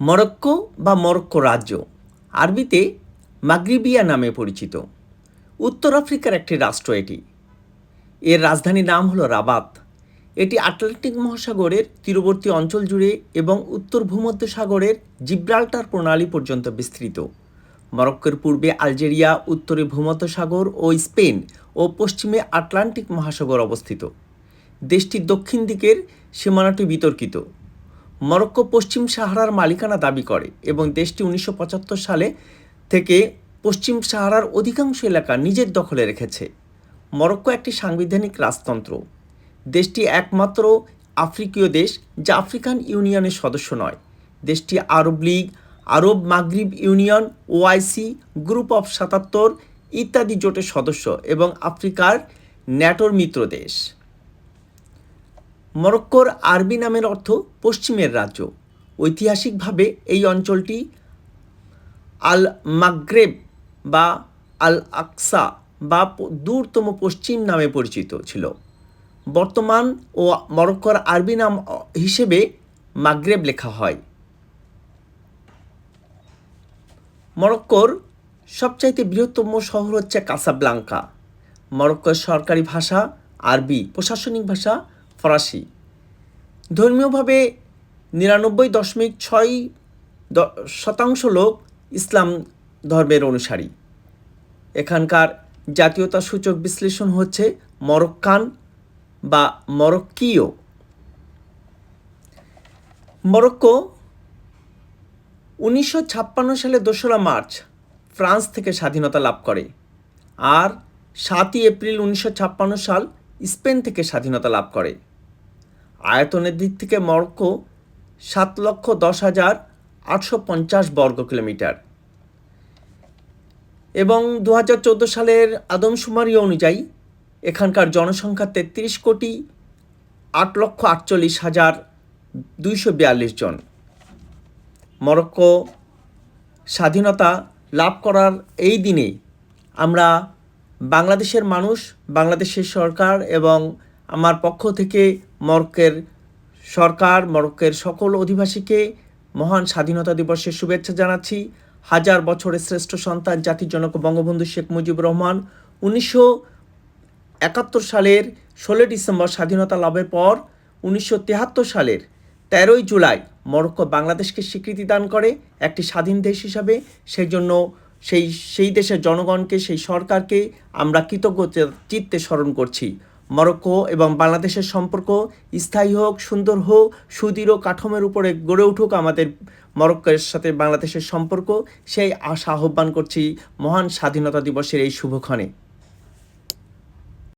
Morocco বা Morocco রাজ্য, আরবিতে মাগরিবিয়া নামে পরিচিত। উত্তর আফ্রিকার একটি রাষ্ট্র এটি। এর রাজধানীর নাম হলো রাবাত। এটি আটলান্টিক মহাসাগরের তীরবর্তী অঞ্চল জুড়ে এবং উত্তর ভূমধ্য সাগরের জিব্রাল্টার প্রণালী পর্যন্ত বিস্তৃত। মরক্কোর পূর্বে আলজেরিয়া, উত্তরে ভূমধ্যসাগর ও স্পেন ও পশ্চিমে আটলান্টিক মহাসাগর অবস্থিত। দেশটির দক্ষিণ দিকের সীমানাটি বিতর্কিত। মরক্কো পশ্চিম সাহারার মালিকানা দাবি করে এবং দেশটি উনিশশো পঁচাত্তর সালে থেকে পশ্চিম সাহারার অধিকাংশ এলাকা নিজের দখলে রেখেছে। মরক্কো একটি সাংবিধানিক রাজতন্ত্র। দেশটি একমাত্র আফ্রিকীয় দেশ যা আফ্রিকান ইউনিয়নের সদস্য নয়। দেশটি আরব লীগ, আরব মাগরিব ইউনিয়ন, ওআইসি, গ্রুপ অফ সাতাত্তর ইত্যাদি জোটের সদস্য এবং আফ্রিকার ন্যাটোর মিত্র দেশ। মরক্কোর আরবি নামের অর্থ পশ্চিমের রাজ্য। ঐতিহাসিকভাবে এই অঞ্চলটি আল মাগ্রেব বা আল আকসা বা দূরতম পশ্চিম নামে পরিচিত ছিল। বর্তমান ও মরক্কোর আরবি নাম হিসেবে মাগ্রেব লেখা হয়। মরক্কোর সবচাইতে বৃহত্তম শহর হচ্ছে কাসাব্লাঙ্কা। মরক্কোর সরকারি ভাষা আরবি, প্রশাসনিক ভাষা ফরাসি। ধর্মীয়ভাবে নিরানব্বই দশমিক ছয় শতাংশ লোক ইসলাম ধর্মের অনুসারী। এখানকার জাতীয়তা সূচক বিশ্লেষণ হচ্ছে মরক্কান বা মরক্কীয়। মরক্কো উনিশশো ছাপ্পান্ন সালে দোসরা মার্চ ফ্রান্স থেকে স্বাধীনতা লাভ করে আর সাতই এপ্রিল উনিশশো ছাপ্পান্ন সাল স্পেন থেকে স্বাধীনতা লাভ করে। আয়তনের দিক থেকে মরক্কো সাত লক্ষ দশ হাজার আটশো পঞ্চাশ বর্গ কিলোমিটার। এবং দু হাজার চোদ্দ সালের আদমশুমারি অনুযায়ী এখানকার জনসংখ্যা তেত্রিশ কোটি আট লক্ষ আটচল্লিশ হাজার দুইশো বিয়াল্লিশ জন। মরক্কো স্বাধীনতা লাভ করার এই দিনে আমরা বাংলাদেশের মানুষ, বাংলাদেশের সরকার এবং আমার পক্ষ থেকে মরক্কের সরকার, মরক্কের সকল অধিবাসীকে মহান স্বাধীনতা দিবসের শুভেচ্ছা জানাচ্ছি। হাজার বছরের শ্রেষ্ঠ সন্তান জাতির জনক বঙ্গবন্ধু শেখ মুজিবুর রহমান উনিশশো একাত্তর সালের ষোলোই ডিসেম্বর স্বাধীনতা লাভের পর উনিশশো সালের তেরোই জুলাই মরক্কো বাংলাদেশকে স্বীকৃতি দান করে একটি স্বাধীন দেশ হিসাবে। সেই জন্য সেই সেই দেশের জনগণকে, সেই সরকারকে আমরা কৃতজ্ঞ চিত্তে স্মরণ করছি। মরক্কো এবং বাংলাদেশের সম্পর্ক স্থায়ী হোক, সুন্দর হোক, সুদৃঢ় কাঠামোর উপরে গড়ে উঠুক আমাদের মরক্কোর সাথে বাংলাদেশের সম্পর্ক, সেই আশা আহ্বান করছি মহান স্বাধীনতা দিবসের এই শুভক্ষণে।